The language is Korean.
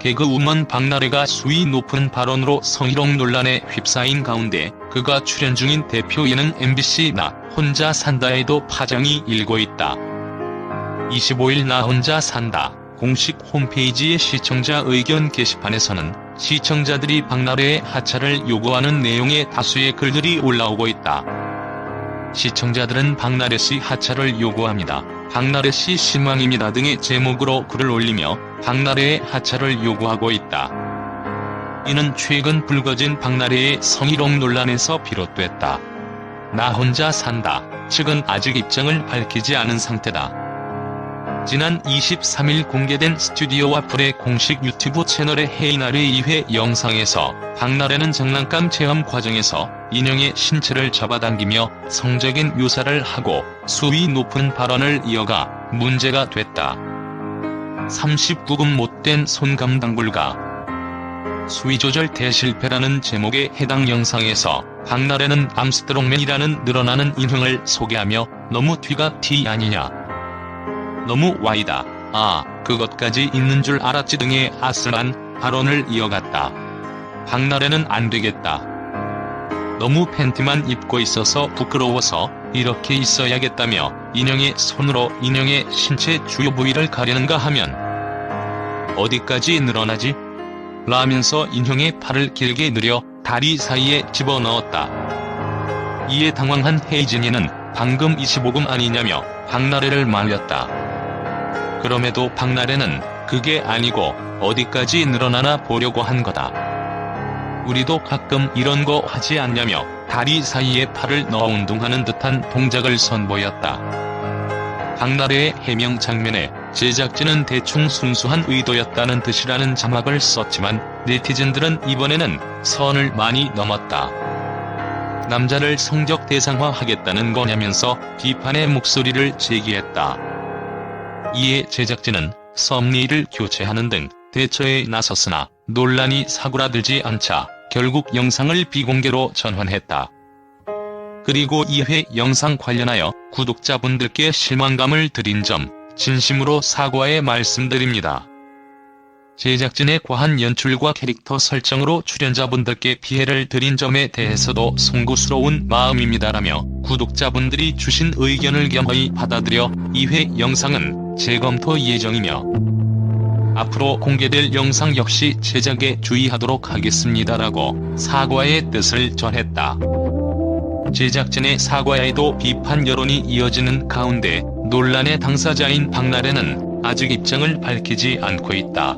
개그우먼 박나래가 수위 높은 발언으로 성희롱 논란에 휩싸인 가운데 그가 출연 중인 대표 예능 MBC 나 혼자 산다에도 파장이 일고 있다. 25일 나 혼자 산다 공식 홈페이지의 시청자 의견 게시판에서는 시청자들이 박나래의 하차를 요구하는 내용의 다수의 글들이 올라오고 있다. 시청자들은 박나래 씨 하차를 요구합니다. 박나래 씨 실망입니다 등의 제목으로 글을 올리며 박나래의 하차를 요구하고 있다. 이는 최근 불거진 박나래의 성희롱 논란에서 비롯됐다. 나 혼자 산다 측은 아직 입장을 밝히지 않은 상태다. 지난 23일 공개된 스튜디오와 풀의 공식 유튜브 채널의 헤이나르 2회 영상에서 박나래는 장난감 체험 과정에서 인형의 신체를 잡아당기며 성적인 묘사를 하고 수위 높은 발언을 이어가 문제가 됐다. 39금 못된 손감 당 불가 수위 조절 대실패라는 제목의 해당 영상에서 박나래는 암스트롱맨이라는 늘어나는 인형을 소개하며 너무 뒤가 티 아니냐 너무 와이다. 아, 그것까지 있는 줄 알았지 등의 아슬한 발언을 이어갔다. 박나래는 안 되겠다. 너무 팬티만 입고 있어서 부끄러워서 이렇게 있어야겠다며 인형의 손으로 인형의 신체 주요 부위를 가려는가 하면 어디까지 늘어나지? 라면서 인형의 팔을 길게 늘려 다리 사이에 집어넣었다. 이에 당황한 헤이진이는 방금 25금 아니냐며 박나래를 말렸다. 그럼에도 박나래는 그게 아니고 어디까지 늘어나나 보려고 한 거다. 우리도 가끔 이런 거 하지 않냐며 다리 사이에 팔을 넣어 운동하는 듯한 동작을 선보였다. 박나래의 해명 장면에 제작진은 대충 순수한 의도였다는 듯이라는 자막을 썼지만 네티즌들은 이번에는 선을 많이 넘었다. 남자를 성적 대상화하겠다는 거냐면서 비판의 목소리를 제기했다. 이에 제작진은 썸네일을 교체하는 등 대처에 나섰으나 논란이 사고라들지 않자 결국 영상을 비공개로 전환했다. 그리고 2회 영상 관련하여 구독자분들께 실망감을 드린 점 진심으로 사과의 말씀드립니다. 제작진의 과한 연출과 캐릭터 설정으로 출연자분들께 피해를 드린 점에 대해서도 송구스러운 마음입니다라며 구독자분들이 주신 의견을 겸허히 받아들여 2회 영상은 재검토 예정이며 앞으로 공개될 영상 역시 제작에 주의하도록 하겠습니다라고 사과의 뜻을 전했다. 제작진의 사과에도 비판 여론이 이어지는 가운데 논란의 당사자인 박나래는 아직 입장을 밝히지 않고 있다.